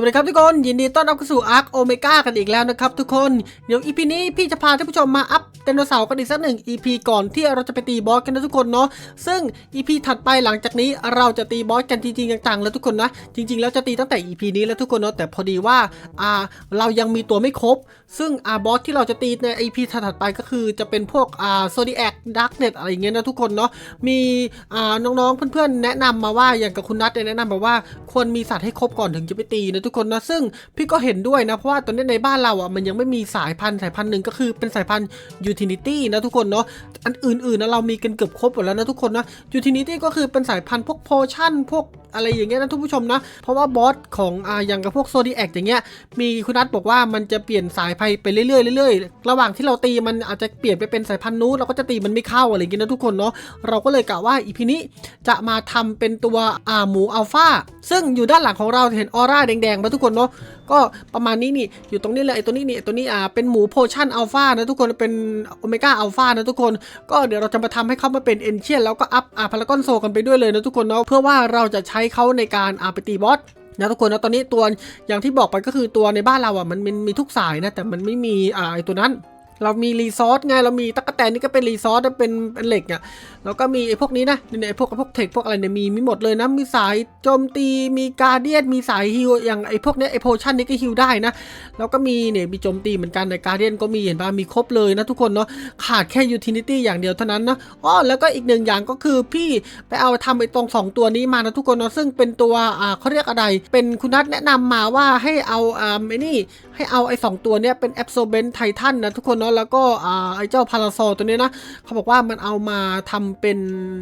วัสดีครับทุกคนยินดีต้อนรับเข้าสู่อาร์คโอเมก้ากันอีกแล้วนะครับทุกคน เดี๋ยวอีพีนี้พี่จะพาท่านผู้ชมมาอัพ ดโนเสาร์กันอีกสักหนึ่ง EP ก่อนที่เราจะไปตีบอสกันนะทุกคนเนาะซึ่ง EP ถัดไปหลังจากนี้เราจะตีบอสกันจริงๆจังๆแล้วทุกคนนะจริง ๆ แล้วจะตีตั้งแต่ EP นี้แล้วทุกคนเนาะแต่พอดีว่าอ่าเรายังมีตัวไม่ครบ ซึ่งอ่าบอสที่เราจะตีใน EP ถัดๆไปก็คือจะเป็นพวกอ่าโซดิแอคดักเน็ตอะไรอย่างเงี้ยนะทุกคนเนาะมีอ่าน้องๆเพื่อนๆแนะนำมาว่าอย่างกับคุณนัทแนะนำมาว่าควรมีสัตว์ให้ครบก่อนถึงจะไปตีนะทุกคนนะซึ่งพี่ก็เห็นด้วยนะเพราะว่าตอนนี้ในบ้านเราอะมันยังไม่มีสายพันธุ์สายพันธุ์หนึ่งก็คือเป็นสายพันธุ์ utility นะทุกคนเนาะอันอื่นๆนะเรามีกันเกือบครบหมดแล้วนะทุกคนนะ utility ก็คือเป็นสายพันธุ์พวก potion พวกอะไรอย่างเงี้ยนะทุกผู้ชมนะ เพราะว่าบอสของอ่าอย่างกับพวกโซดีแอคอย่างเงี้ยมีคุณนัทบอกว่ามันจะเปลี่ยนสายพันธุ์ไปเรื่อยๆเรื่อยๆระหว่างที่เราตีมันอาจจะเปลี่ยนไปเป็นสายพันธุ์นู้นเราก็จะตีมันไม่เข้าอะไรอย่างเงี้ยนะทุกคนเนาะเราก็เลยกะว่าอีพีนี้จะมาทำเป็นตัวอ่าหมูอัลฟา ซึ่งอยู่ด้านหลังของเราเห็นออร่าแดงๆมาทุกคนเนาะก็ประมาณนี้นี่อยู่ตรงนี้เลยไอ้ตัวนี้นี่ไอ้ตัวนี้อ่าเป็นหมูโพชั่นอัลฟานะทุกคนเป็นโอเมก้าอัลฟานะทุกคน ก็เดี๋ยวเราจะมาทำให้เขามาเป็นเอนเชียนแล้วก็อัพอ่าพารากอนโซกันไปด้วยเลยนะทุกคนเนาะเพื่อว่าเราจะใช้เขาในการอ่าไปตีบอสนะทุกคนนะตอนนี้ตัวอย่างที่บอกไปก็คือตัวในบ้านเราอะมันมันมีทุกสายนะแต่มันไม่มีอ่าไอ้ตัวนั้น เรามีรีซอสไงเรามีตั๊กแตนนี่ก็เป็นรีซอสเป็นเป็นเหล็กอะแล้วก็มีไอ้พวกนี้นะเนี่ยไอ้พวกพวกเทคพวกอะไรเนี่ยมีมีหมดเลยนะมีสายโจมตีมีการเดียนมีสายฮิวอย่างไอ้พวกเนี้ยไอ้โพชั่นนี่ก็ฮิวได้นะแล้วก็มีเนี่ยมีโจมตีเหมือนกันในการเดียนก็มีเห็นป่ะมีครบเลยนะทุกคนเนาะขาดแค่ยูทิลิตี้อย่างเดียวเท่านั้นนะอ๋อแล้วก็อีกหนึ่งอย่างก็คือพี่ไปเอาทำไอ้ตรงสองตัวนี้มานะทุกคนเนาะซึ่งเป็นตัวอ่าเขาเรียกอะไร เป็นคุณนัทแนะนำมาว่าให้เอาอ่าไอ้นี่ให้เอาไอ้สตัวเนี้ยเป็นแอบโซเบนไททันนะทุกคนเนาะแล้วก็ไอ้เจ้าพาราโซตัวเนี้ยนะเขาบอกว่ามันเอามาทำเป็น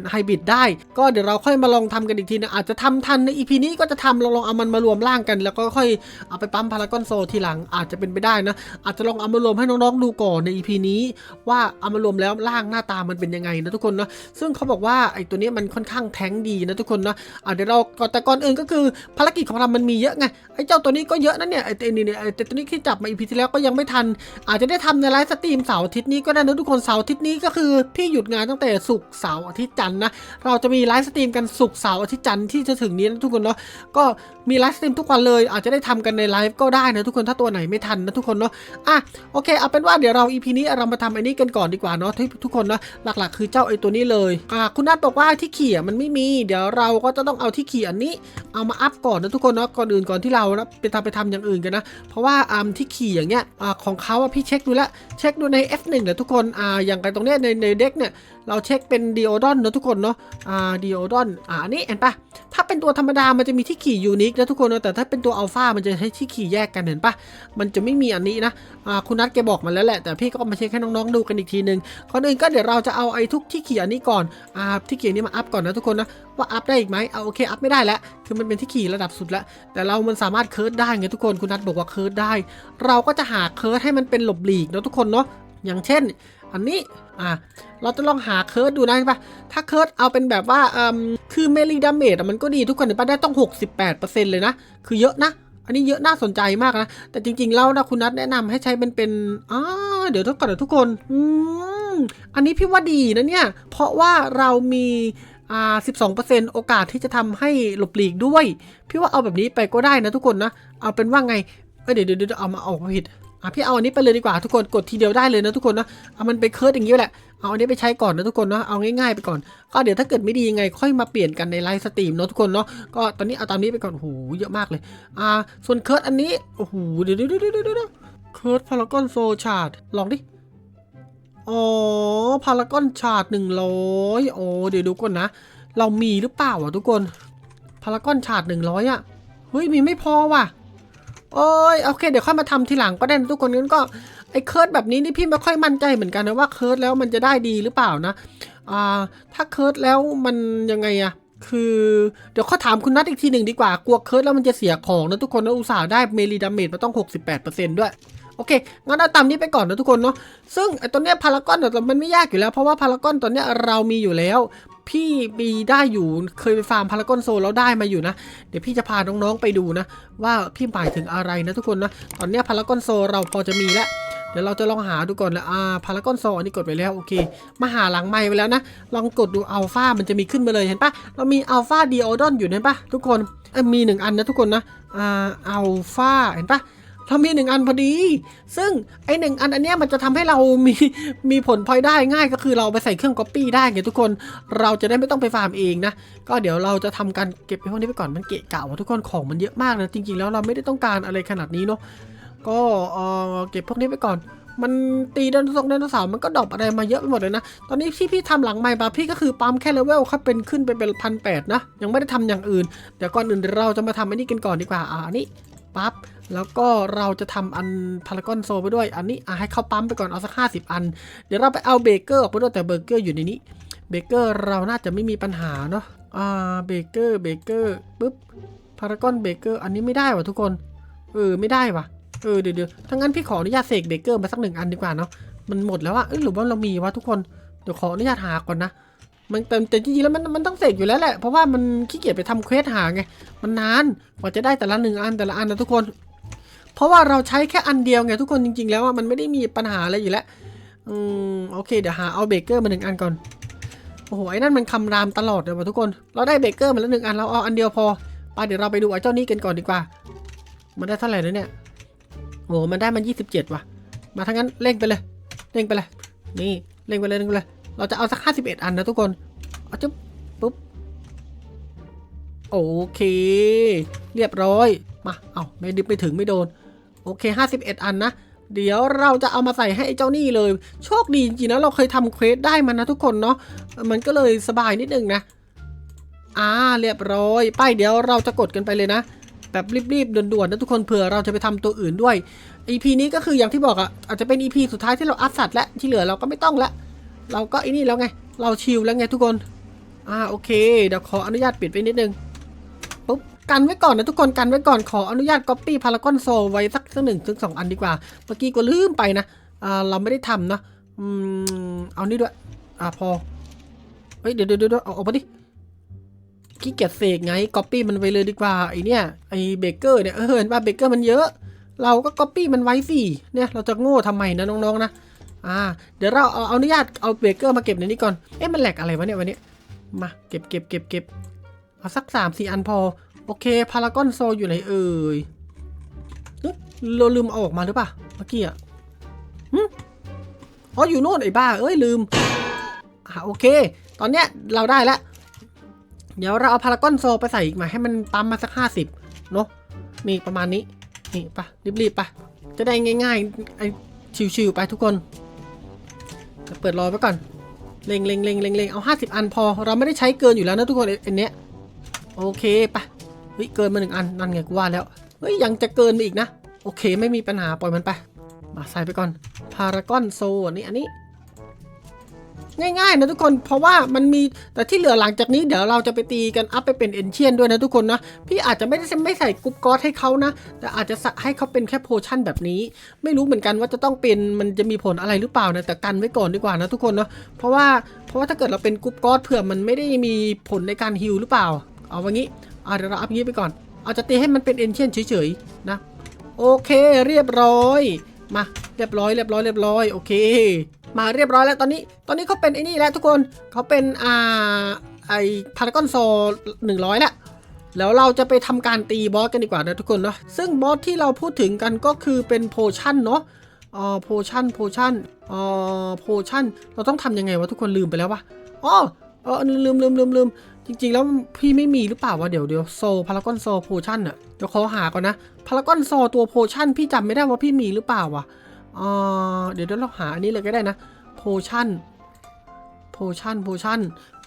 ไฮบริดได้ ก็เดี๋ยวเราค่อยมาลองทำกันอีกทีนะอาจจะทำทันในอีพีนี้ก็จะทำลองลองเอามันมารวมร่างกัน แล้วก็ค่อยเอาไปปั๊มพารากอนโซทีหลังอาจจะเป็นไปได้นะ อาจจะลองเอามารวมให้น้องๆดูก่อนใน EP นี้ ว่าเอามารวมแล้วร่างหน้าตามันเป็นยังไงนะทุกคนนะซึ่งเขาบอกว่าไอ้ตัวนี้มันค่อนข้างแท้งดีนะทุกคนนะอะเดี๋ยวเราก่อนแต่ก่อนอื่นก็คือภารกิจของเรามันมีเยอะไงไอ้เจ้าตัวนี้ก็เยอะนะเนี่ยไอ้ตัวนี้เนี่ยไอ้ตัวนี้ที่จับมา EP ที่แล้วก็ยังไม่ทัน อาจจะได้ทำในไลฟ์สตรีมเสาร์อาทิตย์นี้ก็ได้นะทุกคนเสาร์อาทิตย์นี้ก็คือพี่หยุดงานตั้งแต่ศุกร์เสาร์อาทิตย์จันทร์นะเราจะมีไลฟ์สตรีมกันศุกร์เสาร์อาทิตย์จันทร์ที่จะถึงนี้นะทุกคนเนาะก็มีไลฟ์สตรีมทุกวันเลยอาจจะได้ทำกันในไลฟ์ก็ได้นะทุกคนถ้าตัวไหนไม่ทันนะทุกคนเนาะอะโอเคเอาเป็นว่าเดี๋ยวเรา EP นี้เรามาทำอันนี้กันก่อนดีกว่าเนาะทุกทุกคนนะหลักๆ คือเจ้าไอ้ตัวนี้เลยอ่าคุณนัทบอกว่าที่ขี่มันไม่มี เดี๋ยวเราก็จะต้องเอาที่ขี่อันนี้ เอามาอัพก่อนนะทุกคนเนาะก่อนอื่นก่อนที่เรานะไปทำไปทำอย่างอื่นกันนะ เพราะว่าอ่าที่ขี่อย่างเงี้ยอ่าของเขาอะพี่เช็คดูแล้วเช็คดูใน F1 เดี๋ยทุกคนอ่าอย่างกันตรงเนี้ยในในเด็กเนี่ยเราเช็คเป็นดีโอดอนนะทุกคนเนาะอ่าดีโอดอนอ่านนี้เห็นปะถ้าเป็นตัวธรรมดามันจะมีที่ขี่ยูนิคนะทุกคนเนาะแต่ถ้าเป็นตัวอัลฟามันจะใช้ที่ขี่แยกกันเห็นปะมันจะไม่มีอันนี้นะอ่าคุณนัทแกบอกมาแล้วแหละแต่พี่ก็มาเช็คให้น้องๆดูกันอีกทีนึงก่อนอื่นก็เดี๋ยวเราจะเอาไอ้ทุกที่ขียนนี้ก่อนอ่าที่ขียนนี้มาอัพก่อนนะทุกคนนะว่าอัพได้อีกไหมเอาโอเคอัพไม่ได้แล้วคือมันเป็นที่ขี่ระดับสุดแล้วแต่เรามันสามารถเคิร์ดได้ไงทุกคนคุณนัทบอกว่าเคิร์ดได้ เราก็จะหาเคิร์ดให้มันเป็นหลบหลีกนะทุกคนเนาะอย่างเช่น อันนี้อ่าเราจะลองหาเคิร์ดดูนะใช่ปะถ้าเคิร์ดเอาเป็นแบบว่าอืมคือเมลีดาเมจมันก็ดีทุกคนเห็นปะได้ต้อง 68%เลยนะ คือเยอะนะ อันนี้เยอะน่าสนใจมากนะ แต่จริงๆแล้วนะคุณนัทแนะนำให้ใช้เป็นเป็นอ่าเดี๋ยวทุกคนเดี๋ยวทุกคนอืมอันนี้พี่ว่าดีนะเนี่ย เพราะว่าเรามีอ่า12%โอกาสที่จะทำให้หลบหลีกด้วย พี่ว่าเอาแบบนี้ไปก็ได้นะทุกคนนะ เอาเป็นว่าไงเเดี๋ยวเดี๋ยวเดี๋ยวเอามาเอาผิด อะพี่เอาอันนี้ไปเลยดีกว่าทุกคนกดทีเดียวได้เลยนะทุกคนนะเอามันไปเคิร์ดอย่างนี้แหละเอาอันนี้ไปใช้ก่อนนะทุกคนเนาะเอาง่ายๆไปก่อนก็เดี๋ยวถ้าเกิดไม่ดียังไงค่อยมาเปลี่ยนกันในไลฟ์สตรีมเนาะทุกคนเนาะก็ตอนนี้เอาตามนี้ไปก่อนโอ้โหเยอะมากเลยอ่าส่วนเคิร์ดอันนี้โอ้โหเดี๋ยวเดี๋ยวเดี๋ยวเดี๋ยวเคิร์ดพารากอนโซชาร์ดลองดิอ๋อพารากอนชาร์ดหนึ่งร้อยโอ้เดี๋ยวดูก่อนนะ เรามีหรือเปล่าอะทุกคนพารากอนชาร์ดหนึ่งร้อยอะเฮ้ยมีไม่พอว่ะ โอ้ยโอเค เดี๋ยวค่อยมาทำทีหลังก็ได้นะทุกคนงั้นก็ไอ้เคิร์ดแบบนี้นี่พี่ไม่ค่อยมั่นใจเหมือนกันนะว่าเคิร์ดแล้วมันจะได้ดีหรือเปล่านะอ่าถ้าเคิร์ดแล้วมันยังไงอะคือเดี๋ยวข้อถามคุณนัทอีกทีหนึ่งดีกว่ากลัวเคิร์ดแล้วมันจะเสียของนะทุกคนนะอุตส่าห์ได้เมลีดาเมจมาต้อง 68%ด้วยโอเค งั้นเอาตามนี้ไปก่อนนะทุกคนเนาะ ซึ่งไอ้ตัวเนี้ยพารากอนเนี่ยมันไม่ยากอยู่แล้ว เพราะว่าพารากอนตัวเนี้ยเรามีอยู่แล้ว พี่มีได้อยู่เคยไปฟาร์มพารากอนโซแล้วได้มาอยู่นะ เดี๋ยวพี่จะพาน้องๆไปดูนะ ว่าพี่หมายถึงอะไรนะทุกคนนะ ตอนนี้พารากอนโซเราพอจะมีแล้วเดี๋ยวเราจะลองหาดูก่อนละอ่าพารากอนโซอันนี้กดไปแล้วโอเค มาหาหลังไม้ไปแล้วนะ ลองกดดูอัลฟามันจะมีขึ้นมาเลยเห็นปะเรามีอัลฟาดีโอดอนอยู่เห็นปะทุกคนมีหนึ่งอันนะทุกคนนะอ่าอัลฟาเห็นปะ เรามีหนึ่งอันพอดี ซึ่งไอหนึ่งอันอันเนี้ยมันจะทำให้เรามีมีผลพลอยได้ง่ายก็คือเราไปใส่เครื่องก๊อปปี้ได้ไงทุกคนเราจะได้ไม่ต้องไปฟาร์มเองนะ ก็เดี๋ยวเราจะทำการเก็บไอ้พวกนี้ไปก่อนมันเกะกะว่ะทุกคนของมันเยอะมากนะจริงๆแล้วเราไม่ได้ต้องการอะไรขนาดนี้เนาะก็เออเก็บพวกนี้ไปก่อนมันตีดโนเสาร์ไดโนเสาร์มันก็ดรอปอะไรมาเยอะไปหมดเลยนะ ตอนนี้ที่พี่ทำหลังใหม่มาพี่ก็คือปั๊มแค่เลเวลครับเป็นขึ้นไปเป็นพันแปดนะ ยังไม่ได้ทำอย่างอื่น เดี๋ยวก่อนอื่นเราจะมาทำอันนี้กันก่อนดีกว่า อ่านนี้ปั๊บ แล้วก็เราจะทำอันพารากอนโซไปด้วย อันนี้อะให้เข้าปั๊มไปก่อนเอาสักห้าสิบอัน เดี๋ยวเราไปเอาเบเกอร์ออกไปด้วยแต่เบเกอร์อยู่ในนี้เบเกอร์เราน่าจะไม่มีปัญหาเนาะอ่าเบเกอร์เบเกอร์ปุ๊บพารากอนเบเกอร์อันนี้ไม่ได้ว่ะทุกคนเออไม่ได้ว่ะเออเดี๋ยวเดี๋ยวถ้างั้นพี่ขออนุญาตเสกเบเกอร์มาสักหนึ่งอันดีกว่าเนาะมันหมดแล้วอะเอ้ยหรือว่าเรามีวะทุกคนเดี๋ยวขออนุญาตหาก่อนนะมันแต่แต่จริงๆแล้วมันมันต้องเสกอยู่แล้วแหละเพราะว่ามันขี้เกียจไปทำเควสหาไงมันนานกว่าจะได้แต่ละหนึ่งอันแต่ละอันนะทุกคน เพราะว่าเราใช้แค่อันเดียวไงทุกคนจริง ๆ แล้วมันไม่ได้มีปัญหาอะไรอยู่แล้ว อืมโอเคเดี๋ยวหาเอาเบเกอร์มาหนึ่งอันก่อน โอ้โหไอ้นั่นมันคำรามตลอดเลยว่ะทุกคน เราได้เบเกอร์มาแล้วหนึ่งอันเราเอาอันเดียวพอไปเดี๋ยวเราไปดูไอ้เจ้านี้กันก่อนดีกว่า มันได้เท่าไหร่แล้วเนี่ย โอ้โหมันได้มันยี่สิบเจ็ดว่ะ มาทั้งนั้นเร่งไปเลยเร่งไปเลย นี่เร่งไปเลยเร่งไปเลย เราจะเอาสักห้าสิบเอ็ดอันนะทุกคน เอาจุ๊บปุ๊บ โอเค เรียบร้อย มา เอาไม่ดิบไม่ถึงไม่โดน โอเคห้าสิบเอ็ดอันนะเดี๋ยวเราจะเอามาใส่ให้ไอเจ้านี่เลย โชคดีจริงๆนะเราเคยทำเควสได้มันนะทุกคนเนาะมันก็เลยสบายนิดนึงนะอ่าเรียบร้อยป้ายเดี๋ยวเราจะกดกันไปเลยนะ แบบรีบๆด่วนๆนะทุกคนเผื่อเราจะไปทำตัวอื่นด้วย EP นี้ก็คืออย่างที่บอกอะอาจจะเป็น EP สุดท้ายที่เราอัพสัตว์และที่เหลือเราก็ไม่ต้องละเราก็ไอ้นี่แล้วไง เราชิลแล้วไงทุกคนอ่าโอเคเดี๋ยวขออนุญาตปิดไปนิดนึง กันไว้ก่อนนะทุกคนกันไว้ก่อนขออนุญาต Copy Paragon Soul ไว้สักสักหนึ่งถึงสองอันดีกว่า เมื่อกี้ก็ลืมไปนะอ่าเราไม่ได้ทำนะอืมเอานี่ด้วย อ่าพอเฮ้ยเดี๋ยวเดี๋ยวเดี๋ยวเอาออกมาดิขี้เกียจเสกไงก๊อปปี้มันไว้เลยดีกว่าไอเนี่ยไอเบเกอร์เนี่ยเออเห็นป่ะเบเกอร์มันเยอะ เราก็ก๊อปปี้มันไว้สิเนี่ยเราจะโง่ทำไมนะน้องๆนะอ่าเดี๋ยวเราเอาเอาอนุญาตเอาเบเกอร์มาเก็บในนี้ก่อนเอ๊ะมันแหลกอะไรวะเนี่ยวันนี้มาเก็บเก็บเก็บเก็บเอาสักสามสี่อันพอ โอเค พารากอนโซอยู่ไหนเอ่ยเราลืมเอาออกมาหรือเปล่าเมื่อกี้อะอ๋ออยู่โน่นไอ้บ้า เอ้ยลืมอ่าโอเค ตอนเนี้ยเราได้แล้ว เดี๋ยวเราเอาพารากอนโซไปใส่อีกมาให้มันปั๊มมาสักห้าสิบเนาะนี่ประมาณนี้ นี่ปะรีบๆปะจะได้ง่ายๆไอชิวๆไปทุกคนจะเปิดรอไว้ก่อน เล็งเล็งเล็งเล็งเล็งเอาห้าสิบอันพอ เราไม่ได้ใช้เกินอยู่แล้วนะทุกคนอันเนี้ย โอเคปะ เฮ้ยเกินมาหนึ่งอันนั่นไงกูว่าแล้วเฮ้ยยังจะเกินไปอีกนะ โอเคไม่มีปัญหาปล่อยมันไป มาใส่ไปก่อนพารากอนโซนนี้อันนี้ง่ายๆนะทุกคนเพราะว่ามันมีแต่ที่เหลือหลังจากนี้เดี๋ยวเราจะไปตีกันอัพไปเป็นเอนเชียนด้วยนะทุกคนนะ พี่อาจจะไม่ได้ไม่ใส่กรุ๊ปกอสให้เขานะ แต่อาจจะใส่ให้เขาเป็นแค่โพชั่นแบบนี้ ไม่รู้เหมือนกันว่าจะต้องเป็นมันจะมีผลอะไรหรือเปล่านะแต่กันไว้ก่อนดีกว่านะทุกคนเนาะเพราะว่าเพราะว่าถ้าเกิดเราเป็นกรุ๊ปกอสเผื่อมันไม่ได้มีผลในการฮิลหรือเปล่า เอาว่างี้ อะเดี๋ยวเราอัพงี้ไปก่อน เอาจะตีให้มันเป็นเอนเชียนเฉยๆนะ โอเคเรียบร้อย มาเรียบร้อยเรียบร้อยเรียบร้อยโอเค มาเรียบร้อยแล้วตอนนี้ ตอนนี้เขาเป็นไอ้นี่แล้วทุกคนเขาเป็นอ่าไอพารากอนโซหนึ่งร้อยแล้วแล้วเราจะไปทำการตีบอสกันดีกว่านะทุกคนเนาะซึ่งบอสที่เราพูดถึงกันก็คือเป็นโพชั่นเนาะอ่าโพชั่นโพชั่นอ่าโพชั่นเราต้องทำยังไงวะทุกคนลืมไปแล้ววะอ๋อเออลืมลืมลืมลืม จริง ๆ แล้วพี่ไม่มีหรือเปล่าวะเดี๋ยวเดี๋ยวโซพารากอนโซโพชั่นอะเดี๋ยวขอหาก่อนนะพารากอนโซตัวโพชั่นพี่จำไม่ได้ว่าพี่มีหรือเปล่าวะอ่าเดี๋ยวเดี๋ยวเราหาอันนี้เลยก็ได้นะโพชั่นโพชั่นโพชั่น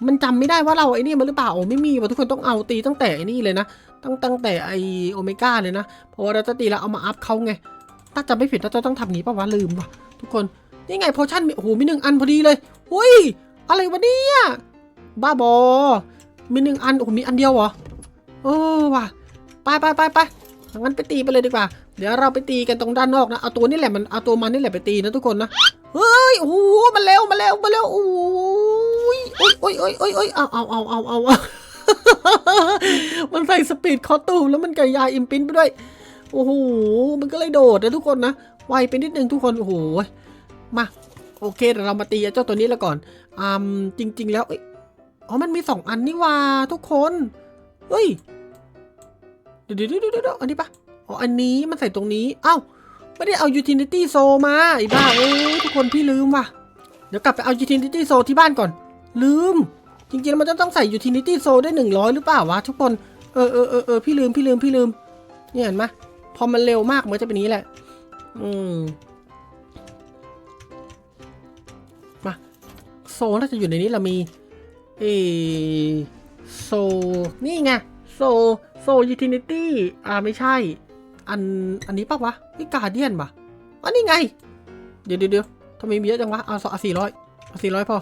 มันจำไม่ได้ว่าเราไอ้นี่มันหรือเปล่าโอ้ไม่มีว่ะทุกคนต้องเอาตีตั้งแต่ไอ้นี่เลยนะตั้งตั้งแต่ไอโอเมก้าเลยนะเพราะว่าเราจะตีแล้วเอามาอัพเขาไงถ้าจำไม่ผิดเราจะต้องทำงี้ป่าวะลืมว่ะทุกคนนี่ไงโพชั่นโอ้โหมีหนึ่งอันพอดีเลยหุ้ยอะไรวะเนี่ยบ้าบอ มีหนึ่งอันโอ้มีอันเดียวเหรอเออว่ะไปไปไปไปงั้นไปตีไปเลยดีกว่า เดี๋ยวเราไปตีกันตรงด้านนอกนะ เอาตัวนี่แหละมัน เอาตัวมันนี่แหละไปตีนะทุกคนนะ เฮ้ย โอ้โหมาเร็วมาเร็วมาเร็วโอ้ยโอ้ยโอ้ยโอ้ยโอ้ยโอ้ยเอาเอาเอาเอาเอาเอามันใส่สปีดคอตูมแล้วมันกระยายอิมพินไปด้วย โอ้โห มันก็เลยโดดนะทุกคนนะ ไวไปนิดนึงทุกคน โอ้โห มา โอเคเดี๋ยวเรามาตีเจ้าตัวนี้แล้วก่อนอืมจริง ๆ แล้วเอ้ย อ๋อ มันมีสองอันนี่ว่าทุกคน เฮ้ยดี๋ยวเดี๋ยวเดี๋ยวเดี๋ยวอันนี้ปะอ๋อ อันนี้มันใส่ตรงนี้ เอ้า ไม่ได้เอา utility z o มาไอ้บ้าเอ้ยทุกคนพี่ลืมว่ะ เดี๋ยวกลับไปเอา utility z o ที่บ้านก่อน ลืม จริงๆมันจะต้องใส่ utility z o ได้100หรือเปล่าวะทุกคน เออเออเออเออพี่ลืมพี่ลืมพี่ลืม เนี่ยเห็นไหมพอมันเร็วมากมันจะเป็นนี้แหละ อืมมาโซน่าจะอยู่ในนี้เรามี เออโซ นี่ไง โซ โซยูทินิตี้ อ่า ไม่ใช่ อัน อันนี้ปะวะ นี่กาเดียนปะอันนี้ไง เดี๋ยวเดี๋ยวเดี๋ยวทำไมมีเยอะจังวะ เอาสองสี่ร้อยเอาสี่ร้อยพอ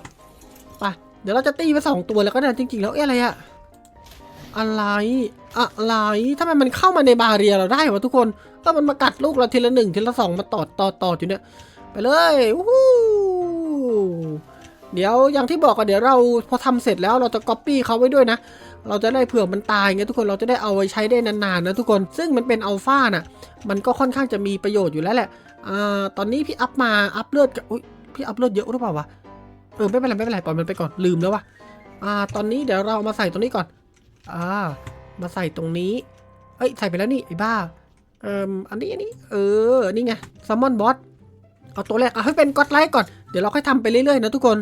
ไป เดี๋ยวเราจะตีไปสองตัวแล้วก็ได้จริง ๆ แล้วเอ๊ะอะไรอะอะไร อะไรทำไมมันเข้ามาในบาเรียเราได้วะทุกคน ก็มันมากัดลูกเราทีละหนึ่งทีละสองมาตอดตอดตอดอยู่เนี่ย ไปเลยวู้ เดี๋ยวอย่างที่บอกกันเดี๋ยวเราพอทำเสร็จแล้วเราจะก๊อปปี้เขาไว้ด้วยนะ เราจะได้เผื่อมันตายไงทุกคนเราจะได้เอาไว้ใช้ได้นานๆนะทุกคนซึ่งมันเป็นอัลฟาน่ะมันก็ค่อนข้างจะมีประโยชน์อยู่แล้วแหละอ่าตอนนี้พี่อัพมาอัพเลือดกับอุ๊ยพี่อัพเลือดเยอะหรือเปล่าวะเออไม่เป็นไรไม่เป็นไรปล่อยมันไปก่อนลืมแล้ววะอ่าตอนนี้เดี๋ยวเราเอามาใส่ตรงนี้ก่อนอ่ามาใส่ตรงนี้เอ้ยใส่ไปแล้วนี่ไอ้บ้าเอ่ออันนี้อันนี้เออนี่ไงแซัมมอนบอสเอาตัวแรกเอาให้เป็นก็อดไลท์ก่อน เดี๋ยวเราค่อยทำไปเรื่อยๆนะทุกคน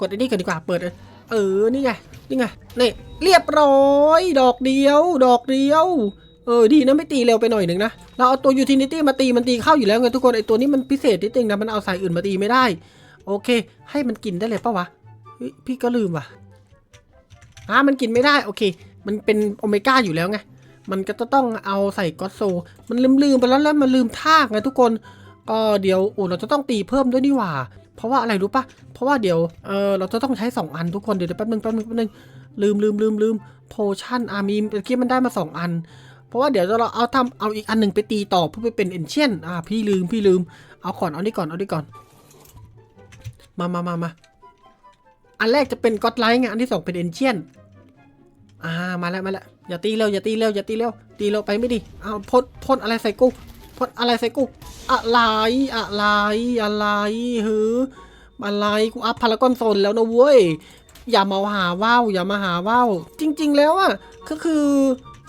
กดไอ้นี่กันดีกว่าเปิด เออนี่ไงนี่ไงนี่เรียบร้อย ดอกเดียว ดอกเดียว เออดีนะไม่ตีเร็วไปหน่อยหนึ่งนะ เราเอาตัวยูทินิตี้มาตีมันตีเข้าอยู่แล้วไงทุกคนไอตัวนี้มันพิเศษนิดนึงนะมันเอาสายอื่นมาตีไม่ได้ โอเค ให้มันกินได้เลยปะวะพี่ก็ลืมว่ะอ่ามันกินไม่ได้โอเค มันเป็นโอเมก้าอยู่แล้วไงมันก็จะต้องเอาใส่ก็อตโซ มันลืมลืมไปแล้วแล้วมันลืมท่าไงทุกคนก็เดี๋ยวโอ้เราจะต้องตีเพิ่มด้วยนี่หว่า เพราะว่าอะไรรู้ปะเพราะว่าเดี๋ยวเออเราจะต้องใช้ 2 อันทุกคนเดี๋ยวเดี๋ยวแป๊บนึงแป๊บนึงแป๊บนึงลืมลืมลืมลืมโพชั่นอามีเมื่อกี้มันได้มา 2 อัน เพราะว่าเดี๋ยวเราเอาทำเอาอีกอันหนึ่งไปตีต่อเพื่อไปเป็นเอนเชียนอ่าพี่ลืมพี่ลืมเอาก่อนเอานี่ก่อนเอานี่ก่อน มามามามาอันแรกจะเป็นก็อดไลท์ไงอันที่สองเป็นเอนเชียนอ่ามาแล้วมาแล้วอย่าตีเร็วอย่าตีเร็วอย่าตีเร็วตีเร็วไปไม่ดีเอาพ่นพ่นอะไรใส่กู พ่นอะไรใส่กู อะไร อะไร อะไรฮืออะไรกูอัพพารากอนโซนแล้วนะเว้ย อย่ามาหาว่าวอย่ามาหาว่าวจริง ๆ แล้วอะก็คือ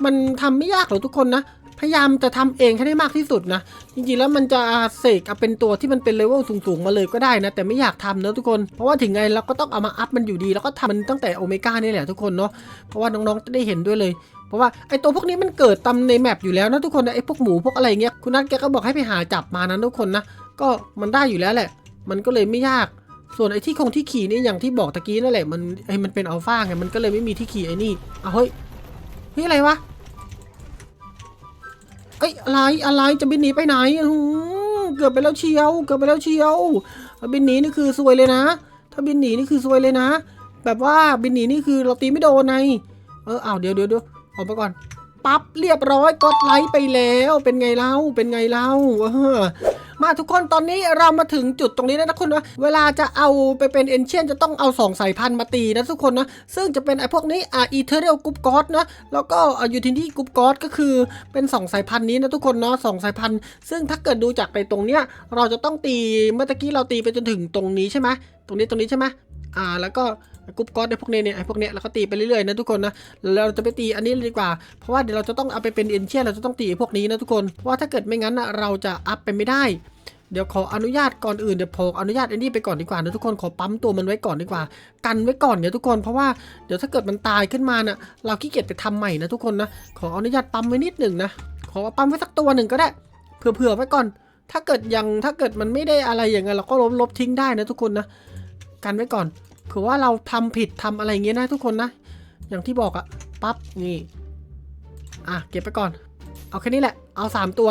มันทำไม่ยากหรอกทุกคนนะ พยายามจะทำเองให้ได้มากที่สุดนะ จริงๆแล้วมันจะเสกเอาเป็นตัวที่มันเป็นเลเวลสูงๆมาเลยก็ได้นะ แต่ไม่อยากทำนะทุกคน เพราะว่าถึงไงเราก็ต้องเอามาอัพมันอยู่ดี แล้วก็ทำมันตั้งแต่โอเมก้านี่แหละทุกคนเนาะ เพราะว่าน้องๆจะได้เห็นด้วยเลย เพราะว่าไอตัวพวกนี้มันเกิดตามในแมปอยู่แล้วนะทุกคนนะไอพวกหมูพวกอะไรเงี้ยคุณนัทแกก็บอกให้ไปหาจับมานะทุกคนนะก็มันได้อยู่แล้วแหละ มันก็เลยไม่ยาก ส่วนไอที่คงที่ขี่นี่อย่างที่บอกตะกี้นั่นแหละมันไอมันเป็นอัลฟาไงมันก็เลยไม่มีที่ขี่ไอนี่เอาเฮ้ยเฮ้ยอะไรวะเอ้ยอะไรอะไรจะบินหนีไปไหนหเกือบไปแล้วเชียว เกือบไปแล้วเชียวบินหนีนี่คือซวยเลยนะ ถ้าบินหนีนี่คือซวยเลยนะ แบบว่าบินหนีนี่คือเราตีไม่โดนไงเอออ้าวเดี๋ยวเดี๋ยวเดี๋ยว ออกไปก่อน ปั๊บเรียบร้อยกดไลค์ไปแล้ว เป็นไงเล่า เป็นไงเล่าเออมาทุกคนตอนนี้เรามาถึงจุดตรงนี้แล้วนะทุกคนนะเวลาจะเอาไปเป็นเอนเชียนจะต้องเอาสองสายพันธุ์มาตีนะทุกคนนะซึ่งจะเป็นไอ้พวกนี้อ่าอีเทอร์เรลกรุ๊ปกอสนะแล้วก็อยู่ทินี่กรุ๊ปกอสก็คือเป็นสองสายพันธุ์นี้นะทุกคนเนาะสองสายพันธุ์ซึ่งถ้าเกิดดูจากในตรงเนี้ยเราจะต้องตีเมื่อกี้เราตีไปจนถึงตรงนี้ใช่ไหมตรงนี้ตรงนี้ใช่ไหม อ่าแล้วก็กรุ๊ปกอสไอ้พวกเนี้ยเนี่ยไอ้พวกเนี้ยเราก็ตีไปเรื่อยๆนะทุกคนนะเราจะไปตีอันนี้เลยดีกว่า เพราะว่าเดี๋ยวเราจะต้องเอาไปเป็นเอ็นเชียนเราจะต้องตีพวกนี้นะทุกคนเพราะว่าถ้าเกิดไม่งั้นนะเราจะอัพไปไม่ได้เดี๋ยวขออนุญาตก่อนอื่นเดี๋ยวพออนุญาตไอ้นี่ไปก่อนดีกว่านะทุกคนขอปั๊มตัวมันไว้ก่อนดีกว่า กันไว้ก่อนเนี่ยทุกคนเพราะว่าเดี๋ยวถ้าเกิดมันตายขึ้นมาน่ะเราขี้เกียจไปทำใหม่นะทุกคนนะขออนุญาตปั๊มไว้นิดหนึ่งนะขอปั๊มไว้สักตัวหนึ่งก็ได้เผื่อๆไว้ก่อน ถ้าเกิดยังถ้าเกิดมันไม่ได้อะไรอย่างเงี้ยเราก็ลบลบทิ้งได้นะทุกคนนะกันไว้ก่อน เผื่อว่าเราทำผิดทำอะไรอย่างเงี้ยนะทุกคนนะ อย่างที่บอกอะปั๊บนี่อะเก็บไปก่อน เอาแค่นี้แหละ เอาสามตัว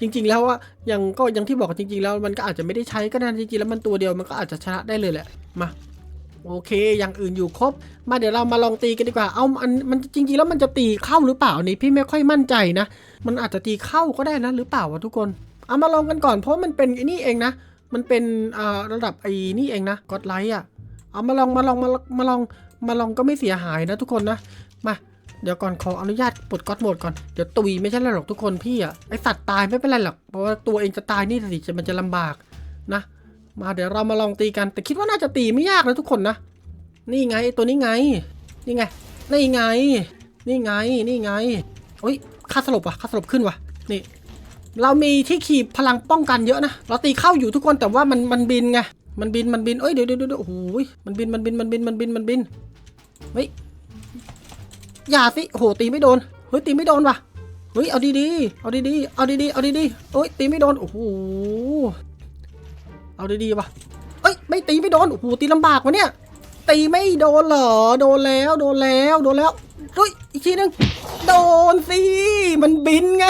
จริง ๆ แล้วอะยังก็อยังที่บอกจริง ๆ แล้วมันก็อาจจะไม่ได้ใช้ก็ได้จริงๆแล้วมันตัวเดียวมันก็อาจจะชนะได้เลยแหละมาโอเค อย่างอื่นอยู่ครบ มาเดี๋ยวเรามาลองตีกันดีกว่า เอามันมันจริงๆแล้วมันจะตีเข้าหรือเปล่านี่พี่ไม่ค่อยมั่นใจนะ มันอาจจะตีเข้าก็ได้นะหรือเปล่าวะทุกคน เอามาลองกันก่อนเพราะมันเป็นไอ้นี่เองนะ มันเป็นอ่าระดับไอ้นี่เองนะกดไลค์อะ เอามาลองมาลองมาลองมาลองมาลองก็ไม่เสียหายนะทุกคนนะมาเดี๋ยวก่อนขออนุญาตปลดก๊อตโหมดก่อนเดี๋ยวตุยไม่ใช่หรอกทุกคนพี่อะไอสัตว์ตายไม่เป็นไรหรอกเพราะว่าตัวเองจะตายนี่สิมันจะลำบากนะ มาเดี๋ยวเรามาลองตีกัน แต่คิดว่าน่าจะตีไม่ยากนะทุกคนนะ นี่ไงตัวนี้ไง นี่ไงนี่ไง นี่ไงนี่ไงโอ้ยค่าสลบว่ะค่าสลบขึ้นว่ะนี่ เรามีที่ขีบพลังป้องกันเยอะนะ เราตีเข้าอยู่ทุกคนแต่ว่ามันมันบินไง มันบินมันบินเอ้ยเดี๋ยวเดี๋ยวเดี๋ยวโอ้โหยมันบินมันบินมันบินมันบินมันบินเฮ้ยอย่าสิโหตีไม่โดนเฮ้ยตีไม่โดนว่ะเฮ้ยเอาดีๆเอาดีๆเอาดีๆเอาดีๆโอ้ยตีไม่โดนโอ้โหเอาดีๆว่ะเอ้ยไม่ตีไม่โดนโอ้โหตีลำบากวะเนี่ยตีไม่โดนเหรอโดนแล้วโดนแล้วโดนแล้วเฮ้ยอีกทีหนึงโดนสิมันบินไง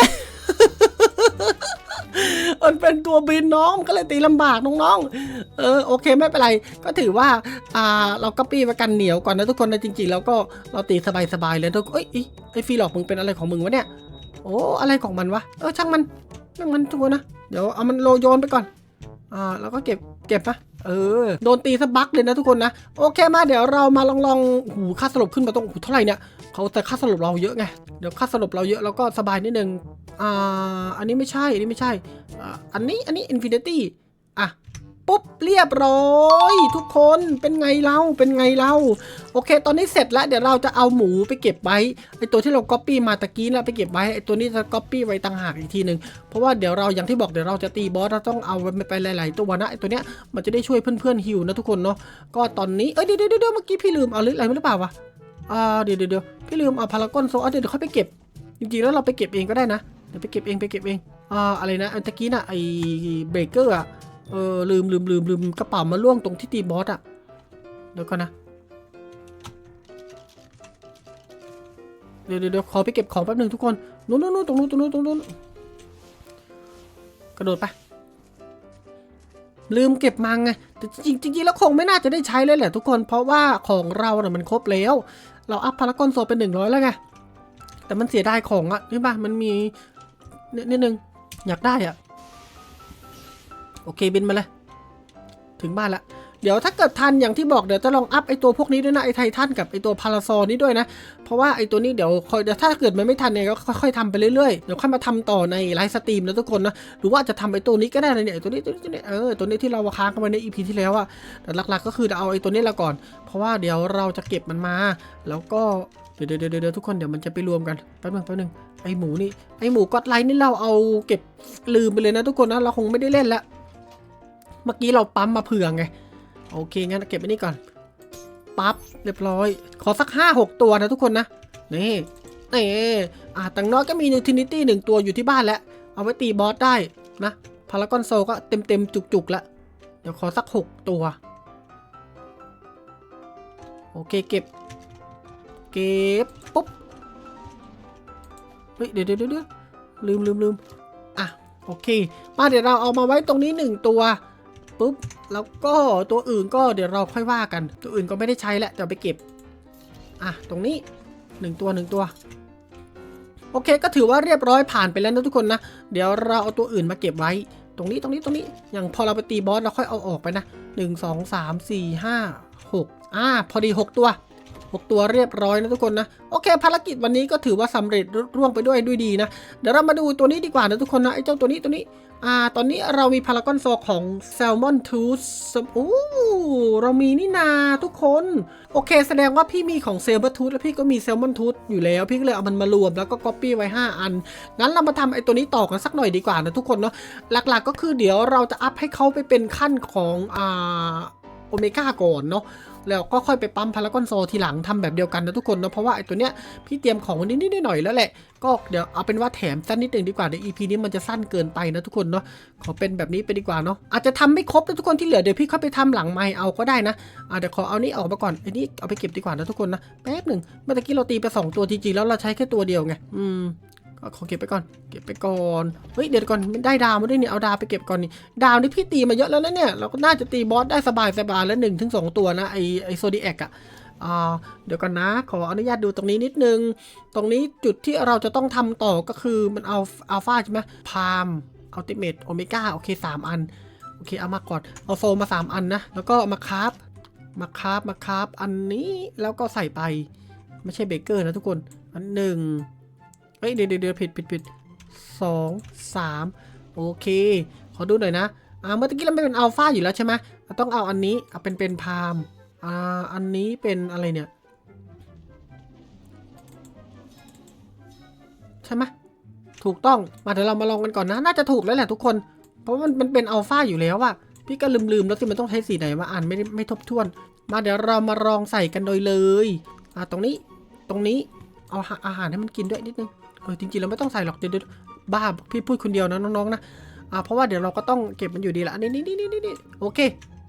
มันเป็นตัวบินน้องก็เลยตีลำบากน้องๆ เออโอเคไม่เป็นไร ก็ถือว่าอ่าเราก็ปี้ประกันเหนียวก่อนนะทุกคนนะจริงๆ แล้วก็เราตีสบายๆเลยทุกเอ้ยไอ้ฟีหลอกมึงเป็นอะไรของมึงวะเนี่ย โอ้อะไรของมันวะ เออช่างมันช่างมันทุกคนนะ เดี๋ยวเอามันโลโยนไปก่อน อ่าแล้วก็เก็บเก็บนะเออโดนตีสะบักเลยนะทุกคนนะ โอเคมาเดี๋ยวเรามาลองลองหูค่าสลบขึ้นมาตรงโอ้โหเท่าไหร่เนี่ยเขาแต่ค่าสลบเราเยอะไงเดี๋ยวค่าสลบเราเยอะแล้วก็สบายนิดนึง อ่าอันนี้ไม่ใช่ อันนี้ไม่ใช่อ่าอันนี้ อันนี้ Infinity อะ ปุ๊บ เรียบร้อย ทุกคน เป็นไงเรา เป็นไงเรา โอเค ตอนนี้เสร็จแล้ว เดี๋ยวเราจะเอาหมูไปเก็บไว้ ไอตัวที่เราก๊อปปี้มาตะกี้นะไปเก็บไว้ ไอตัวนี้จะก๊อปปี้ไว้ต่างหากอีกทีหนึ่งเพราะว่าเดี๋ยวเรา อย่างที่บอก เดี๋ยวเราจะตีบอส เราต้องเอาไปหลาย ๆ ตัวนะ ไอตัวเนี้ย มันจะได้ช่วยเพื่อนๆฮิวนะทุกคนเนาะ ก็ตอนนี้ เอ้ย เดี๋ยวเดี๋ยวเดี๋ยวเมื่อกี้พี่ลืมเอาอะไรหรือเปล่าวะอ่าเดี๋ยวเดี๋ยวพี่ลืมเอาพารากอนโซ่เดี๋ยวเดี๋ยวค่อยไปเก็บจริงๆแล้วเราไปเก็บเองก็ได้นะ เดี๋ยวไปเก็บเองไปเก็บเองอ่าอะไรนะอันตะกี้น่ะไอเบรกเกอร์อะเออลืมลืมลืมลืมกระเป๋ามาล่วงตรงที่ตีบอสอะเดี๋ยวก่อนนะเดี๋ยวเดี๋ยวขอไปเก็บของแป๊บหนึ่งทุกคนนู้นนู้นนู้นตรงนู้นตรงนู้นตรงนู้นกระโดดไปลืมเก็บมาไงแต่จริงจริงแล้วคงไม่น่าจะได้ใช้เลยแหละทุกคนเพราะว่าของเราเนี่ยมันครบแล้ว เราอัพพารากอนโซเป็นหนึ่งร้อยแล้วไงแต่มันเสียดายของอะนี่ป่ะมันมี นิดนึง อยากได้อะโอเคบินมาเลย ถึงบ้านละเดี๋ยวถ้าเกิดทันอย่างที่บอกเดี๋ยวจะลองอัพไอตัวพวกนี้ด้วยนะไอไททันกับไอตัวพาราซอนี้ด้วยนะ เพราะว่าไอตัวนี้เดี๋ยวคอยถ้าเกิดมันไม่ทันเนี่ยก็ค่อยๆทำไปเรื่อยๆเดี๋ยวค่อยมาทำต่อในไลฟ์สตรีมนะทุกคนนะหรือว่าจะทำไอตัวนี้ก็ได้นะเนี่ยไอตัวนี้ตัวนี้ตัวนี้เออตัวนี้ที่เราค้างกันไว้ในอีพีที่แล้วอะแต่หลักๆ ก็คือจะเอาไอตัวนี้ละก่อน เพราะว่าเดี๋ยวเราจะเก็บมันมา แล้วก็ เดี๋ยวเดี๋ยวเดี๋ยวทุกคนเดี๋ยวมันจะไปรวมกันแป๊บนึงแป๊บนึงไอหมูนี่ไอหมูก็อดไลน์นี่เราเอาเก็บลืมไปเลยนะทุกคนนะเราคงไม่ได้เล่นละเมื่อกี้เราปั๊มมาเผื่อไงโอเคงั้นเก็บไว้นี่ก่อนปั๊บเรียบร้อย ขอสักห้าหกตัวนะทุกคนนะนี่นี่อ่าต่างน้อยก็มีนิวทินิตี้หนึ่งตัวอยู่ที่บ้านแล้ว เอาไว้ตีบอสได้นะพารากอนโซก็เต็มเต็มๆจุกๆแล้วเดี๋ยวขอสักหกตัว โอเคเก็บ ก็บปุ๊บเฮ้ยเดี๋ยวเดี๋ยวเดี๋ยวลืมลืมลืมอะโอเค มาเดี๋ยวเราเอามาไว้ตรงนี้หนึ่งตัวปุ๊บแล้วก็ตัวอื่นก็เดี๋ยวเราค่อยว่ากัน ตัวอื่นก็ไม่ได้ใช้แล้วเดี๋ยวไปเก็บอะตรงนี้หนึ่งตัวหนึ่งตัวโอเคก็ถือว่าเรียบร้อยผ่านไปแล้วนะทุกคนนะเดี๋ยวเราเอาตัวอื่นมาเก็บไว้ ตรงนี้ตรงนี้ตรงนี้อย่างพอเราไปตีบอสเราค่อยเอาออกไปนะหนึ่งสองสามสี่ห้าหกอ่าพอดีหกตัว หกตัวเรียบร้อยนะทุกคนนะ โอเค ภารกิจวันนี้ก็ถือว่าสำเร็จร่วงไปด้วยด้วยดีนะ เดี๋ยวเรามาดูตัวนี้ดีกว่านะทุกคนนะ ไอ้เจ้าตัวนี้ตัวนี้ อ่า ตอนนี้เรามีพารากอนโซของ Salmon Tooth โอ้เรามีนี่นาทุกคน โอเค แสดงว่าพี่มีของ Saber Tooth แล้วพี่ก็มี Salmon Tooth อยู่แล้ว พี่ก็เลยเอามันมารวมแล้วก็ Copy ไว้ 5 อัน งั้นเรามาทำไอ้ตัวนี้ต่อกันสักหน่อยดีกว่านะทุกคนเนาะ หลักๆก็คือเดี๋ยวเราจะอัพให้เขาไปเป็นขั้นของ อ่าโอเมก้าก่อนเนาะ แล้วก็ค่อยไปปั๊มพารากอนโซทีหลังทำแบบเดียวกันนะทุกคนเนาะเพราะว่าไอ้ตัวเนี้ยพี่เตรียมของนิดนิดๆหน่อยๆแล้วแหละก็เดี๋ยวเอาเป็นว่าแถมสั้นนิดหนึ่งดีกว่าใน EP นี้มันจะสั้นเกินไปนะทุกคนเนาะขอเป็นแบบนี้ไปดีกว่าเนาะอาจจะทำไม่ครบนะทุกคนที่เหลือเดี๋ยวพี่ค่อยไปทำหลังไมค์เอาก็ได้นะอาเดี๋ยวขอเอานี้ออกมาก่อนไอ้นี่เอาไปเก็บดีกว่านะทุกคนนะแป๊บหนึ่งเมื่อกี้เราตีไปสองตัวจริงๆแล้วเราใช้แค่ตัวเดียวไงอืม ก็ขอเก็บไปก่อน เก็บไปก่อน เฮ้ยเดี๋ยวก่อนไม่ได้ดาวมาด้วยเนี่ยเอาดาวไปเก็บก่อนนี่ ดาวนี่พี่ตีมาเยอะแล้วนะเนี่ย เราก็น่าจะตีบอสได้สบายสบายแล้วหนึ่งถึงสองตัวนะไอไอโซดีแอกอะเดี๋ยวกันนะ ขออนุญาตดูตรงนี้นิดนึง ตรงนี้จุดที่เราจะต้องทำต่อก็คือมันเอาอัลฟาใช่ไหมพามอัลติเมทโอเมก้าโอเคสามอัน โอเคเอามาก่อน เอาโซมาสามอันนะ แล้วก็มาคราฟมาคราฟมาคราฟอันนี้แล้วก็ใส่ไป ไม่ใช่เบเกอร์นะทุกคน อันหนึ่ง เอ้ยเดี๋ยวเดี๋ยวเผิดผิดผิดสองสามโอเค ขอดูหน่อยนะอ่าเมื่อกี้เราไม่เป็นอัลฟาอยู่แล้วใช่ไหมต้องเอาอันนี้เอาเป็นเป็นพามอ่าอันนี้เป็นอะไรเนี่ยใช่ไหมถูกต้องมาเดี๋ยวเรามาลองกันก่อนนะ น่าจะถูกแล้วแหละทุกคน เพราะมันมันเป็นอัลฟาอยู่แล้วอะพี่ก็ลืมๆแล้วสิมันต้องใช้สีไหนมาอ่านไม่ไม่ทบทวน มาเดี๋ยวเรามาลองใส่กันโดยเลยอ่าตรงนี้ตรงนี้เอาหาอาหารให้มันกินด้วยนิดนึง เออจริงๆเราไม่ต้องใส่หรอกเดี๋ยวบ้าพี่พูดคนเดียวนะน้องๆนะอ่าเพราะว่าเดี๋ยวเราก็ต้องเก็บมันอยู่ดีละนี่นี่นี่นี่นี่โอเค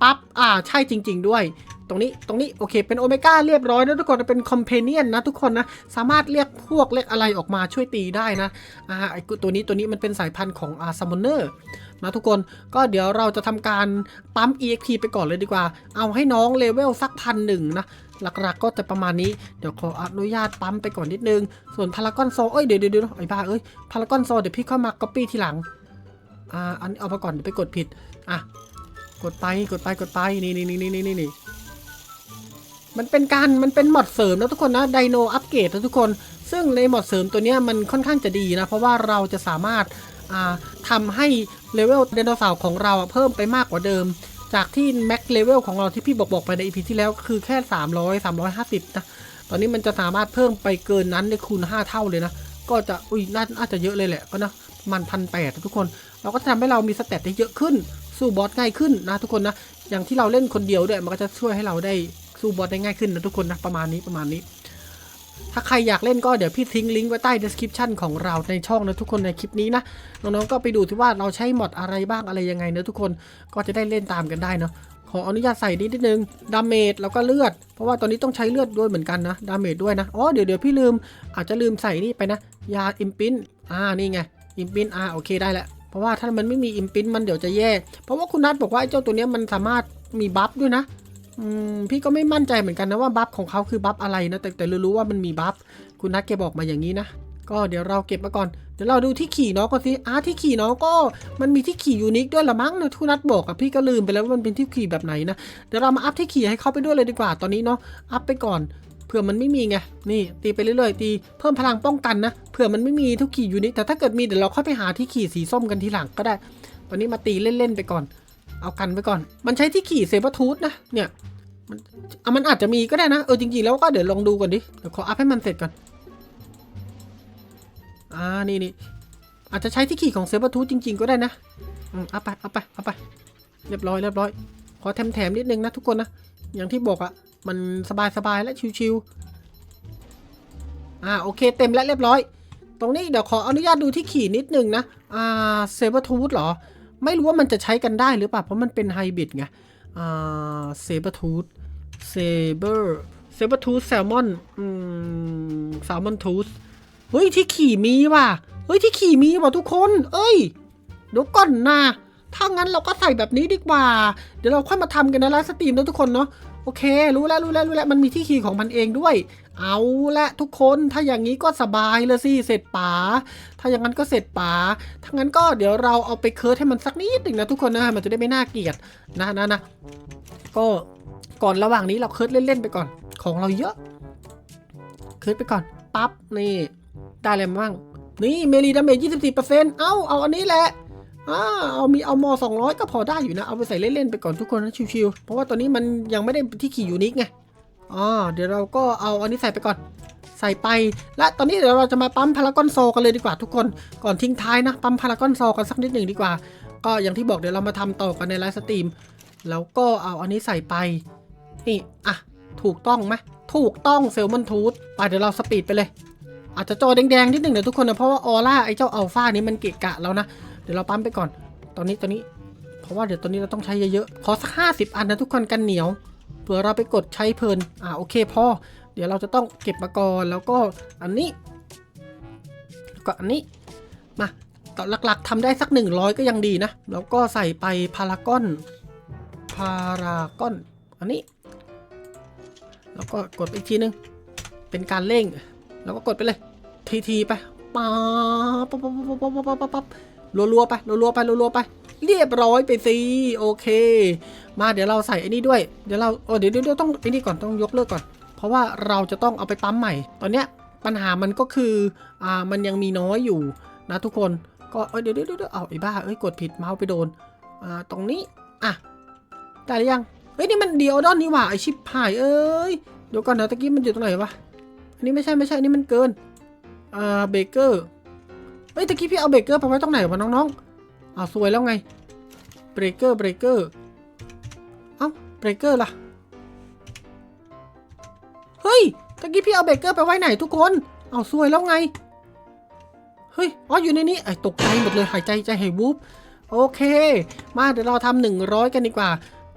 ปั๊บอ่าใช่จริง ๆ ด้วย ตรงนี้ตรงนี้โอเค เป็นโอเมก้าเรียบร้อยแล้วทุกคนเป็นคอมเพเนียนนะทุกคนนะสามารถเรียกพวกเรียกอะไรออกมาช่วยตีได้นะอ่าไอตัวนี้ตัวนี้มันเป็นสายพันธุ์ของอาซัมมอนเนอร์นะทุกคนก็เดี๋ยวเราจะทำการปั๊ม EXP ไปก่อนเลยดีกว่า เอาให้น้องเลเวลสักพันหนึ่งนะ หลักๆ ก็จะประมาณนี้ เดี๋ยวขออนุญาตปั๊มไปก่อนนิดนึง ส่วนพารากอนโซเอ้ยเดี๋ยวเดี๋ยวเดี๋ยวไอ้บ้าเอ้ยพารากอนโซเดี๋ยวพี่เข้ามาก๊อปปี้ทีหลัง อ่า อันนี้เอามาก่อนเดี๋ยวไปกดผิด อะ กดไป กดไป กดไป นี่นี่นี่นี่นี่นี่มันเป็นการมันเป็นหมอดเสริมนะทุกคนนะไดโนอัปเกรดนะทุกคน ซึ่งในหมอดเสริมตัวเนี้ยมันค่อนข้างจะดีนะ เพราะว่าเราจะสามารถอ่าทำให้เลเวลไดโนเสาร์ของเราอะเพิ่มไปมากกว่าเดิม จากที่แม็กเลเวลของเราที่พี่บอกบอกไปใน EP ที่แล้วคือแค่ 300 350 นะ ตอนนี้มันจะสามารถเพิ่มไปเกินนั้นได้คูณ 5 เท่าเลยนะ ก็จะอุ้ยน่าน่าจะเยอะเลยแหละก็นะมันพันแปดทุกคน เราก็จะทำให้เรามีสเตตได้เยอะขึ้น สู้บอสง่ายขึ้นนะทุกคนนะ อย่างที่เราเล่นคนเดียวด้วยมันก็จะช่วยให้เราได้สู้บอสได้ง่ายขึ้นนะทุกคนนะประมาณนี้ประมาณนี้ ถ้าใครอยากเล่นก็เดี๋ยวพี่ทิ้งลิงก์ไว้ใต้ description ของเราในช่องนะทุกคนในคลิปนี้นะน้องๆก็ไปดูที่ว่าเราใช้มอดอะไรบ้างอะไรยังไงนะทุกคนก็จะได้เล่นตามกันได้เนาะขออนุญาตใส่นิดนิดนึงดาเมจแล้วก็เลือด เพราะว่าตอนนี้ต้องใช้เลือดด้วยเหมือนกันนะดาเมจด้วยนะอ๋อเดี๋ยวเดี๋ยวพี่ลืมอาจจะลืมใส่นี่ไปนะ ยาอิมปินอ่านี่ไงอิมปินอ่าโอเคได้แหละเพราะว่าถ้ามันไม่มีอิมปินมันเดี๋ยวจะแย่ เพราะว่าคุณนัทบอกว่าไอ้เจ้าตัวเนี้ยมันสามารถมีบัฟด้วยนะ อืมพี่ก็ไม่มั่นใจเหมือนกันนะว่าบัฟของเขาคือบัฟอะไรนะ แต่แต่รู้ว่ามันมีบัฟคุณนัทแกบอกมาอย่างนี้นะ ก็เดี๋ยวเราเก็บมาก่อน เดี๋ยวเราดูที่ขี่น้องก่อนสิอ่าที่ขี่น้องก็มันมีที่ขี่ยูนิคด้วยละมั้งนะทุกนัดบอกอะพี่ก็ลืมไปแล้วว่ามันเป็นที่ขี่แบบไหนนะ เดี๋ยวเรามาอัพที่ขี่ให้เขาไปด้วยเลยดีกว่าตอนนี้เนาะ อัพไปก่อนเผื่อมันไม่มีไง นี่ตีไปเรื่อยๆ ตีเพิ่มพลังป้องกันนะ เผื่อมันไม่มีทุกขี่ยูนิคแต่ถ้าเกิดมีเดี๋ยวเราค่อยไปหาที่ขี่สีส้มกันทีหลังก็ได้ ตอนนี้มาตีเล่นๆไปก่อน เอากันไปก่อน มันใช้ที่ขี่เซเบอร์ทูธนะ เนี่ยมันอะมันอาจจะมีก็ได้นะ เออจริงๆแล้วก็เดี๋ยวลองดูก่อนดิ เดี๋ยวขออัพให้มันเสร็จก่อน อ่า นี่นี่อาจจะใช้ที่ขี่ของเซเบอร์ทูธจริง ๆ ก็ได้นะ อืมเอาไปเอาไปเอาไป เรียบร้อยเรียบร้อย ขอแถมแถมๆนิดนึงนะทุกคนนะ อย่างที่บอกอะมันสบายสบายๆและชิวๆ อ่าโอเคเต็มแล้วเรียบร้อย ตรงนี้เดี๋ยวขออนุญาตดูที่ขี่นิดนึงนะ อ่าเซเบอร์ทูธเหรอ ไม่รู้ว่ามันจะใช้กันได้หรือเปล่า เพราะมันเป็นไฮบริดไงเซเบอร์ทูธเซเบอร์เซเบอร์ทูธแซลมอนอืมแซลมอนทูธเฮ้ย ที่ขี่มีว่ะ เฮ้ย ที่ขี่มีว่ะทุกคน เอ้ย เดี๋ยวก่อนนะถ้างั้นเราก็ใส่แบบนี้ดีกว่า เดี๋ยวเราค่อยมาทำกันในไลฟ์สตรีมนะทุกคนเนาะ โอเค รู้แล้วรู้แล้วรู้แล้ว มันมีที่ขี่ของมันเองด้วย เอาละทุกคนถ้าอย่างนี้ก็สบายเลยสิเสร็จป๋าถ้าอย่างนั้นก็เสร็จป๋าถ้างั้นก็เดี๋ยวเราเอาไปเคิร์ทให้มันสักนิดหนึ่งนะทุกคนนะมันจะได้ไม่น่าเกลียดนะนะนะก็ก่อนระหว่างนี้เราเคิร์ทเล่นๆไปก่อน ของเราเยอะ เคิร์ทไปก่อนปั๊บนี่ ได้อะไรบ้างนี่เมลีดาเมจ24%เอ้าเอาอันนี้แหละอ่าเอามีเอามอ200ก็พอได้อยู่นะเอาไปใส่เล่นๆไปก่อนทุกคนนะชิวๆเพราะว่าตอนนี้มันยังไม่ได้ที่ขี่ยูนิคไง อ๋อเดี๋ยวเราก็เอาอันนี้ใส่ไปก่อน ใส่ไป และตอนนี้เดี๋ยวเราจะมาปั๊มพารากอนโซกันเลยดีกว่าทุกคน ก่อนทิ้งท้ายนะ ปั๊มพารากอนโซกันสักนิดหนึ่งดีกว่า ก็อย่างที่บอกเดี๋ยวเรามาทำต่อกันในไลฟ์สตรีม แล้วก็เอาอันนี้ใส่ไป นี่อะ ถูกต้องไหมถูกต้องเซลมอนทูธไปเดี๋ยวเราสปีดไปเลย อาจจะจอแดงๆนิดหนึ่งเดี๋ยวทุกคนนะเพราะว่าออร่าไอ้เจ้าอัลฟานี้มันเกะกะแล้วนะ เดี๋ยวเราปั๊มไปก่อน ตอนนี้ตอนนี้ เพราะว่าเดี๋ยวตอนนี้เราต้องใช้เยอะๆ ขอสักห้าสิบอันนะทุกคนกันเหนียว เผื่อเราไปกดใช้เพลินอ่าโอเคพอเดี๋ยวเราจะต้องเก็บมาก่อนแล้วก็อันนี้แล้วก็อันนี้มาต่อหลักๆทำได้สักหนึ่งร้อยก็ยังดีนะ แล้วก็ใส่ไปพารากอนพารากอนอันนี้ แล้วก็กดไปอีกทีนึง เป็นการเร่ง แล้วก็กดไปเลย ทีทีไปป๊าปั๊บปั๊บปั๊บปั๊บปั๊บปั๊บปั๊บรัวๆไปรัวๆไปรัวๆไป เรียบร้อยไปสิโอเค มาเดี๋ยวเราใส่ไอ้นี่ด้วยเดี๋ยวเราโอ้เดี๋ยวเดี๋ยวต้องไอ้นี่ก่อนต้องยกเลิกก่อน เพราะว่าเราจะต้องเอาไปปั๊มใหม่ ตอนเนี้ยปัญหามันก็คืออ่ามันยังมีน้อยอยู่นะทุกคนก็เอ้ยเดี๋ยวเดี๋ยวเดี๋ยวเอาไอ้บ้าเอ้ยกดผิดเมาส์ไปโดนอ่าตรงนี้อะได้หรือยังเฮ้ยนี่มันเดียวดอนนี่หว่าไอชิปหายเอ้ยเดี๋ยวก่อนนะตะกี้มันอยู่ตรงไหนวะอันนี้ไม่ใช่ไม่ใช่อันนี้มันเกินอ่าเบเกอร์เฮ้ยตะกี้พี่เอาเบเกอร์ไปไว้ตรงไหนวะน้องๆ เอาวซวยแล้วไงเบรกเกอร์เบรกเกอร์เอ้าเบรกเกอร์ล่ะ เฮ้ยตะกี้พี่เอาเบรกเกอร์ไปไว้ไหนทุกคน เอาซวยแล้วไง เฮ้ย อ๋ออยู่ในนี้ไอ้ตกใจหมดเลยหายใจใจหายวูบโอเค มาเดี๋ยวเราทำหนึ่งร้อยกันดีกว่า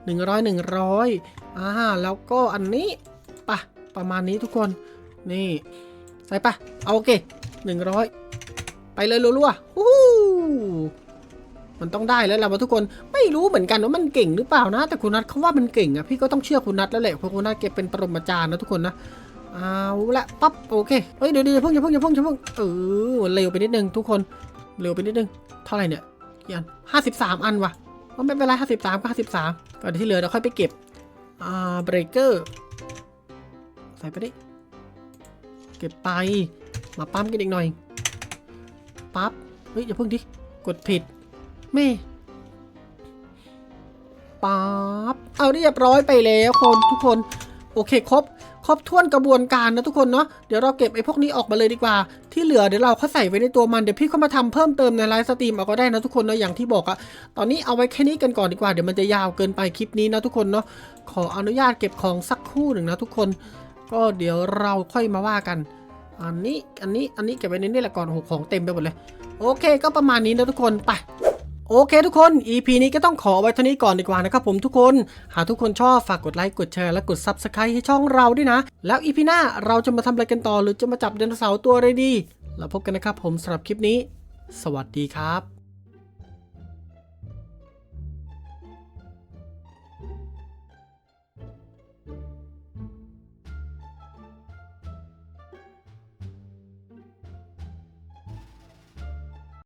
หนึ่งร้อยหนึ่งร้อยอ่าแล้วก็อันนี้ปะประมาณนี้ทุกคน นี่ ใส่ปะเอาโอเคหนึ่งร้อยไปเลยรัวๆฮู้ มันต้องได้แล้วล่ะวะทุกคนไม่รู้เหมือนกันว่ามันเก่งหรือเปล่านะ แต่คุณนัทเขาว่ามันเก่งอะพี่ก็ต้องเชื่อคุณนัทแล้วแหละเพราะคุณนัทเก็บเป็นปรมาจารย์นะทุกคนนะเอาละปั๊บโอเคเฮ้ยเดี๋ยวเดี๋ยวอย่าเพิ่งอย่าเพิ่งอย่าเพิ่งอย่าเพิ่งเออเร็วไปนิดนึงทุกคนเร็วไปนิดนึงเท่าไหร่เนี่ยกี่อันห้าสิบสามอันว่ะว่าไม่เป็นไรห้าสิบสามก็ห้าสิบสามก่อนที่เหลือเราค่อยไปเก็บอ่าเบรกเกอร์ใส่ไปดิเก็บไปมาปั๊มกันอีกหน่อยปั๊บเฮ้ยอย่าเพิ่งดิกดผิด แม่ปั๊บเอาเรียบร้อยไปแล้วคนทุกคน โอเคครบครบถ้วนกระบวนการนะทุกคนเนาะเดี๋ยวเราเก็บไอ้พวกนี้ออกมาเลยดีกว่า ที่เหลือเดี๋ยวเราค่อยใส่ไว้ในตัวมันเดี๋ยวพี่เข้ามาทำเพิ่มเติมในไลฟ์สตรีมเอาก็ได้นะทุกคนเนาะอย่างที่บอกอะตอนนี้เอาไว้แค่นี้กันก่อนดีกว่าเดี๋ยวมันจะยาวเกินไปคลิปนี้นะทุกคนเนาะขออนุญาตเก็บของสักคู่หนึ่งนะทุกคน ก็เดี๋ยวเราค่อยมาว่ากัน อันนี้อันนี้อันนี้เก็บไว้ในนี่แหละก่อนโอ้ของเต็มไปหมดเลย โอเคก็ประมาณนี้นะทุกคนไป โอเคทุกคน EP นี้ก็ต้องขอไว้เท่านี้ก่อนดีกว่านะครับผมทุกคน หากทุกคนชอบฝากกดไลค์ กดแชร์ และกด Subscribe ให้ช่องเราด้วยนะ แล้ว EP หน้าเราจะมาทำอะไรกันต่อ หรือจะมาจับไดโนเสาร์ตัวอะไรดีเราพบกันนะครับผมสำหรับคลิปนี้ สวัสดีครับ